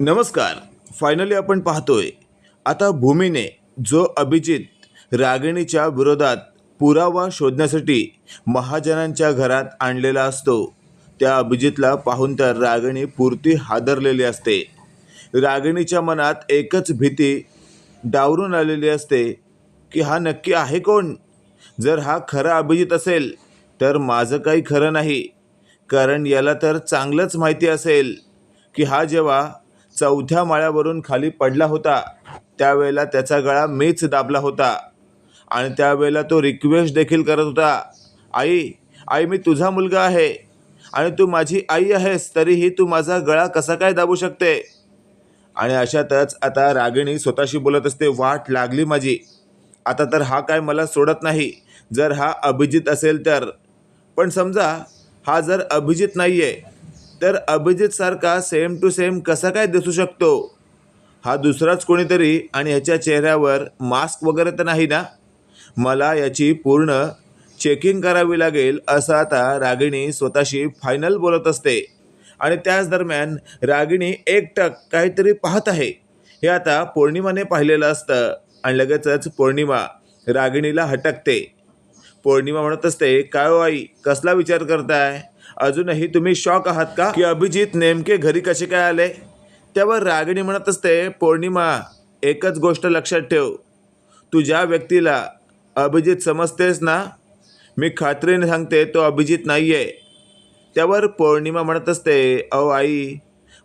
नमस्कार. फायनली आपण पाहतोय. आता भूमीने जो अभिजित रागिणीच्या विरोधात पुरावा शोधण्यासाठी महाजनांच्या घरात आणलेला असतो त्या अभिजितला पाहून तर रागिणी पुरती हादरलेली असते. रागिणीच्या मनात एकच भीती डावरून आलेली असते की हा नक्की आहे कोण? जर हा खरा अभिजित असेल तर माझं काही खरं नाही. कारण याला तर चांगलंच माहिती असेल की हा जेव्हा चौथ्या माळ्यावरून खाली पडला होता. त्यावेळेला त्याचा गळा मीच दाबला होता. आणि त्यावेळेला तो रिक्वेस्ट देखील करत होता आई आई मी तुझा मुलगा आहे. आणि तू माझी आई आहेस तरीही तू माझा गळा कसा काय दाबू शकते? आणि अशातच आता रागिणी स्वतःशी बोलत असते वाट लागली माझी. आता तर हा काय मला सोडत नाही. जर हा अभिजित असेल तर. पण समजा हा जर अभिजित नाही आहे तर अभिजितसारखा सेम टू सेम कसा काय दिसू शकतो? हा दुसराच कोणीतरी आणि ह्याच्या चेहऱ्यावर मास्क वगैरे तर नाही ना? मला याची पूर्ण चेकिंग करावी लागेल असं आता रागिणी स्वतःशी फायनल बोलत असते. आणि त्याच दरम्यान रागिणी एकटक काहीतरी पाहत आहे. हे आता पौर्णिमाने पाहिलेलं असतं आणि लगेचच पौर्णिमा रागिणीला हटकते. पौर्णिमा म्हणत असते काय हो आई कसला विचार करताय? अजूनही तुम्ही शॉक आहात का? की अभिजित नेमके घरी कसे काय आले? त्यावर रागिणी म्हणत असते पौर्णिमा एकच गोष्ट लक्षात ठेव. तू ज्या व्यक्तीला अभिजित समजतेस ना? मी खात्रीने सांगते तो अभिजित नाही आहे त्यावर पौर्णिमा म्हणत असते अहो आई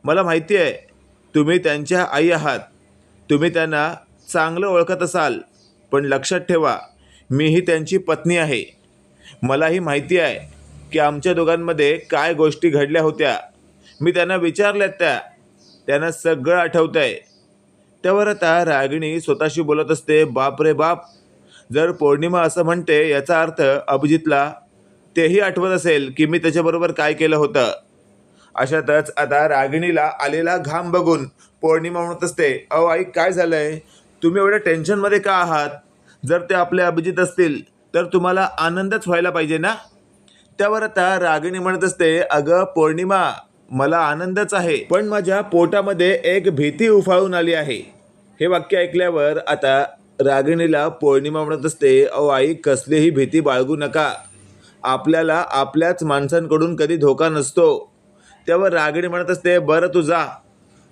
मला माहिती आहे तुम्ही त्यांच्या आई आहात. तुम्ही त्यांना चांगलं ओळखत असाल पण लक्षात ठेवा मीही त्यांची पत्नी आहे. मलाही माहिती आहे की आमच्या दोघांमध्ये काय गोष्टी घडल्या होत्या? मी त्यांना विचारल्यात त्या. त्यांना सगळं आठवतं आहे त्यावर आता रागिणी स्वतःशी बोलत असते बाप रे बाप जर पौर्णिमा असं म्हणते याचा अर्थ अभिजितला तेही आठवत असेल की मी त्याच्याबरोबर काय केलं होतं. अशातच आता रागिणीला आलेला घाम बघून पौर्णिमा म्हणत असते अहो आई काय झालंय? तुम्ही एवढ्या टेन्शनमध्ये का आहात? जर ते आपले अभिजित असतील तर तुम्हाला आनंदच व्हायला पाहिजे ना? त्यावर आता रागिणी म्हणत असते अगं पौर्णिमा मला आनंदच आहे. पण माझ्या पोटामध्ये एक भीती उफाळून आली आहे. हे वाक्य ऐकल्यावर आता रागिणीला पौर्णिमा म्हणत असते अहो आई कसलीही भीती बाळगू नका. आपल्याला आपल्याच माणसांकडून कधी धोका नसतो. त्यावर रागिणी म्हणत असते बरं तू जा.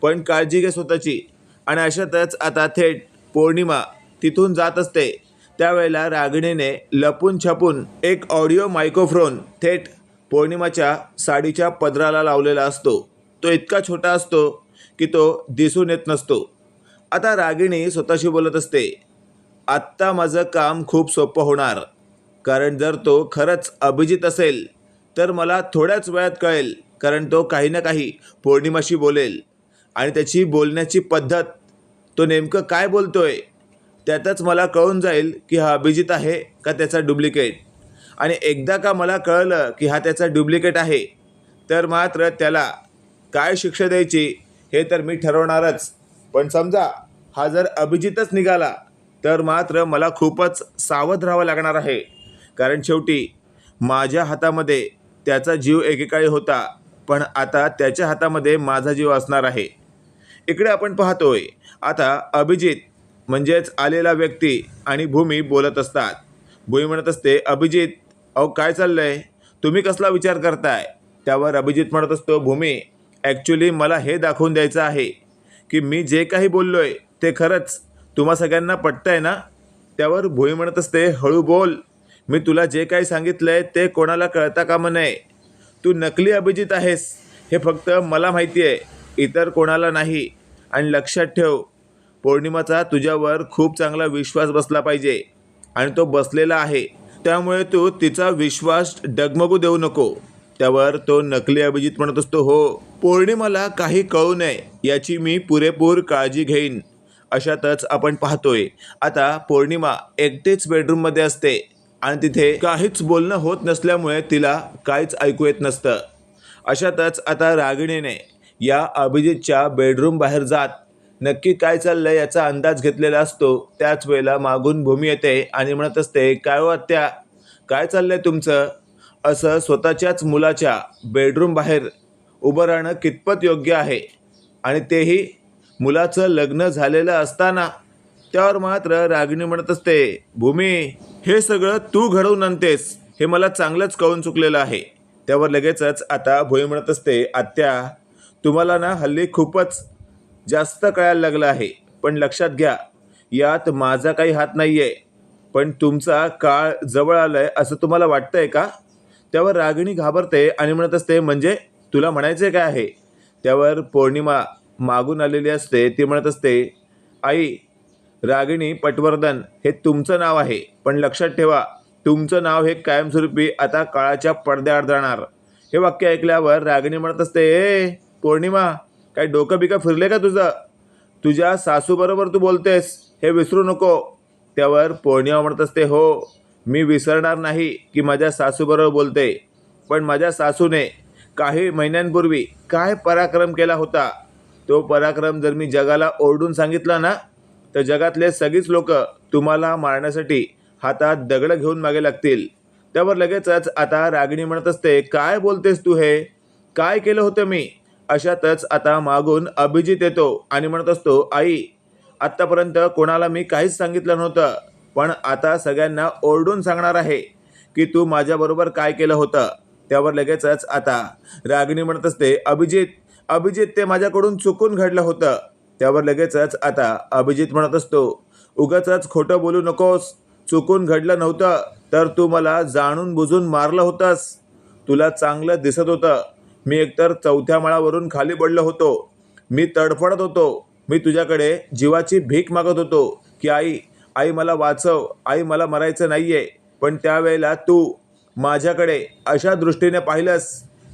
पण काळजी घे स्वतःची. आणि अशातच आता थेट पौर्णिमा तिथून जात असते. त्यावेळेला रागिणीने लपून छपून एक ऑडिओ मायक्रोफोन थेट पौर्णिमाच्या साडीच्या पदराला लावलेला असतो. तो इतका छोटा असतो की तो दिसून येत नसतो. आता रागिणी स्वतःशी बोलत असते आत्ता माझं काम खूप सोपं होणार. कारण जर तो खरंच अभिजित असेल तर मला थोड्याच वेळात कळेल कारण तो काही ना काही पौर्णिमाशी बोलेल. आणि त्याची बोलण्याची पद्धत तो नेमकं काय बोलतोय? त्यातच मला कळून जाईल की हा अभिजित आहे का त्याचा डुप्लिकेट. आणि एकदा का मला कळलं की हा त्याचा डुप्लिकेट आहे तर मात्र त्याला काय शिक्षा द्यायची हे तर मी ठरवणारच. पण समजा हा जर अभिजितच निघाला तर मात्र मला खूपच सावध राहावं लागणार आहे. कारण शेवटी माझ्या हातामध्ये त्याचा जीव एकेकाळी होता पण आता त्याच्या हातामध्ये माझा जीव असणार आहे. इकडे आपण पाहतोय आता अभिजित म्हणजेच आलेला व्यक्ती आणि भूमी बोलत असतात. भूमी म्हणत असते अभिजित अहो काय चाललं आहे तुम्ही कसला विचार करताय? त्यावर अभिजित म्हणत असतो भूमी ॲक्च्युली मला हे दाखवून द्यायचं आहे की मी जे काही बोललो आहे ते खरंच तुम्हा सगळ्यांना पटतंय ना? त्यावर भोई म्हणत असते हळू बोल. मी तुला जे काही सांगितलं आहे ते कोणाला कळता कामं नये. तू नकली अभिजित आहेस. हे फक्त मला माहिती आहे इतर कोणाला नाही. आणि लक्षात ठेव पौर्णिमाचा तुझ्यावर खूप चांगला विश्वास बसला पाहिजे. आणि तो बसलेला आहे. त्यामुळे तू तिचा विश्वास डगमगू देऊ नको. त्यावर तो नकली अभिजित म्हणत असतो हो पौर्णिमाला काही कळू नये याची मी पुरेपूर काळजी घेईन. अशातच आपण पाहतोय आता पौर्णिमा एकटेच बेडरूममध्ये असते आणि तिथे काहीच बोलणं होत नसल्यामुळे तिला काहीच ऐकू येत नसतं. अशातच आता रागिणीने या अभिजितच्या बेडरूम बाहेर जात नक्की काय चाललंय याचा अंदाज घेतलेला असतो. त्याच वेळेला मागून भूमी येते आणि म्हणत असते काय हो आत्या? काय चाललंय तुमचं? असं स्वतःच्याच मुलाच्या बेडरूम बाहेर उभं राहणं कितपत योग्य आहे? आणि तेही मुलाचं लग्न झालेलं असताना. त्यावर मात्र रागिणी म्हणत असते भूमी हे सगळं तू घडवून आणतेस. हे मला चांगलंच कळून चुकलेलं आहे. त्यावर लगेचच आता भोई म्हणत असते आत्या तुम्हाला ना हल्ली खूपच जास्त कळायला लागलं आहे. पण लक्षात घ्या यात माझा काही हात नाही आहे पण तुमचा काळ जवळ आलाय असं तुम्हाला वाटतंय का? त्यावर रागिणी घाबरते आणि म्हणत असते म्हणजे तुला म्हणायचे काय आहे? त्यावर पौर्णिमा मागून आलेली असते ती म्हणत असते आई रागिणी पटवर्धन हे तुमचं नाव आहे. पण लक्षात ठेवा तुमचं नाव हे कायमस्वरूपी आता काळाच्या पडद्याआड जाणार. हे वाक्य ऐकल्यावर रागिणी म्हणत असते ए पौर्णिमा काय डोकं बिकं फिरले का तुझं? तुझ्या सासूबरोबर तू बोलतेस हे विसरू नको. त्यावर पौर्णिमा म्हणत असते हो. मी विसरणार नाही की माझ्या सासूबरोबर बोलते. पण माझ्या सासूने काही महिन्यांपूर्वी काय पराक्रम केला होता? तो पराक्रम जर मी जगाला ओरडून सांगितला ना तर जगातले सगळीच लोक तुम्हाला मारण्यासाठी हातात दगडं घेऊन मागे लागतील. त्यावर लगेचच आता रागिणी म्हणत असते काय बोलतेस तू हे? काय केलं होतं मी? अशातच आता मागून अभिजित येतो आणि म्हणत असतो आई आत्तापर्यंत कोणाला मी काहीच सांगितलं नव्हतं पण आता सगळ्यांना ओरडून सांगणार आहे की तू माझ्याबरोबर काय केलं होतं. त्यावर लगेचच आता रागिणी म्हणत असते अभिजित अभिजित ते माझ्याकडून चुकून घडलं होतं. त्यावर लगेचच आता अभिजित म्हणत असतो उगाच खोटं बोलू नकोस चुकून घडलं नव्हतं तर तू मला जाणून बुजून मारलं होतंस. तुला चांगलं दिसत होतं मी एकतर चौथ्या माळावरून खाली पडलो होतो. मी तडफडत होतो. मी तुझ्याकडे जीवाची भीक मागत होतो की आई आई मला वाचव. आई मला मरायचं नाही आहे पण त्यावेळेला तू माझ्याकडे अशा दृष्टीने पाहिलंस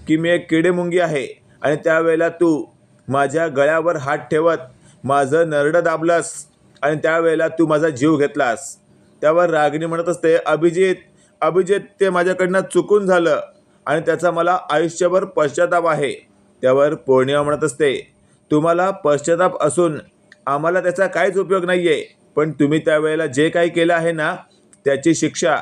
की मी एक किडेमुंगी आहे आणि त्यावेळेला तू माझ्या गळ्यावर हात ठेवत माझं नरडं दाबलंस आणि त्यावेळेला तू माझा जीव घेतलास. त्यावर रागिणी म्हणत असते अभिजित अभिजित ते माझ्याकडनं चुकून झालं. आणि त्याचा मला आयुष्यभर पश्चाताप आहे. त्यावर पौर्णिमा म्हणत असते. तुम्हाला पश्चाताप असून आम्हाला त्याचा काहीच उपयोग नाही आहे पण तुम्ही त्यावेळेला जे काही केलं आहे ना त्याची शिक्षा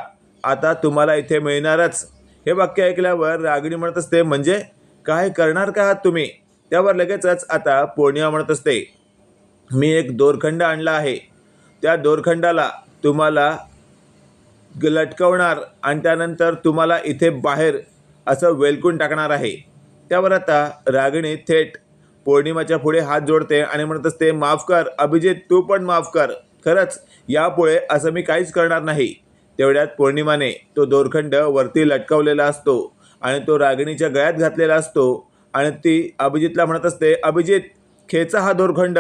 आता तुम्हाला इथे मिळणारच. हे वाक्य ऐकल्यावर रागिणी म्हणत असते म्हणजे काय करणार का आहात तुम्ही? त्यावर लगेचच आता पौर्णिमा म्हणत असते. मी एक दोरखंड आणला आहे. त्या दोरखंडाला तुम्हाला लटकवणार आणि त्यानंतर तुम्हाला इथे बाहेर असं वेलकून टाकणार आहे. त्यावर आता रागिणी थेट पौर्णिमाच्या पुढे हात जोडते आणि म्हणत असते माफ कर अभिजित तू पण माफ कर. खरंच यापुढे असं मी काहीच करणार नाही. तेवढ्यात पौर्णिमाने तो दोरखंड वरती लटकवलेला असतो आणि तो रागिणीच्या गळ्यात घातलेला असतो आणि ती अभिजितला म्हणत असते अभिजित खेचा हा दोरखंड.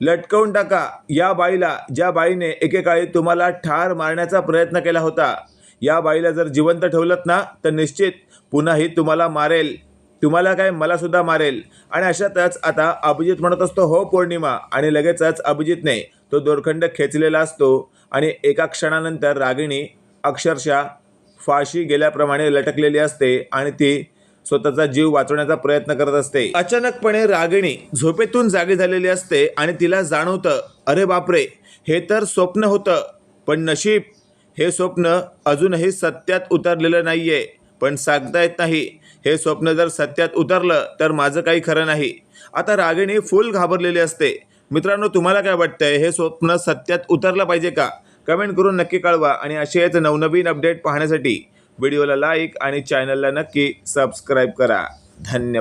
लटकवून टाका. या बाईला ज्या बाईने एकेकाळी तुम्हाला ठार मारण्याचा प्रयत्न केला होता या बाईला जर जिवंत ठेवलत ना तर निश्चित पुन्हा ही तुम्हाला मारेल. तुम्हाला काय? मलासुद्धा मारेल. आणि अशातच आता अभिजित म्हणत असतो हो पौर्णिमा. आणि लगेचच अभिजितने तो दोरखंड खेचलेला असतो. आणि एका क्षणानंतर रागिणी अक्षरशः फाशी गेल्याप्रमाणे लटकलेली असते आणि ती स्वतःचा जीव वाचवण्याचा प्रयत्न करत असते. अचानकपणे रागिणी झोपेतून जागी झालेली असते आणि तिला जाणवतं अरे बापरे हे तर स्वप्न होतं पण नशीब हे स्वप्न अजूनही सत्यात उतरलेलं नाही आहे पण सांगता येत नाही. हे स्वप्न जर सत्यात उतरलं तर माझं काही खरं नाही. आता रागिणी फुल घाबरलेली असते. मित्रांनो तुम्हाला काय वाटतंय? हे स्वप्न सत्यात उतरलं पाहिजे का? कमेंट करून नक्की कळवा आणि असेच नवनवीन अपडेट पाहण्यासाठी व्हिडिओला लाईक आणि चॅनलला नक्की सबस्क्राईब करा. धन्यवाद.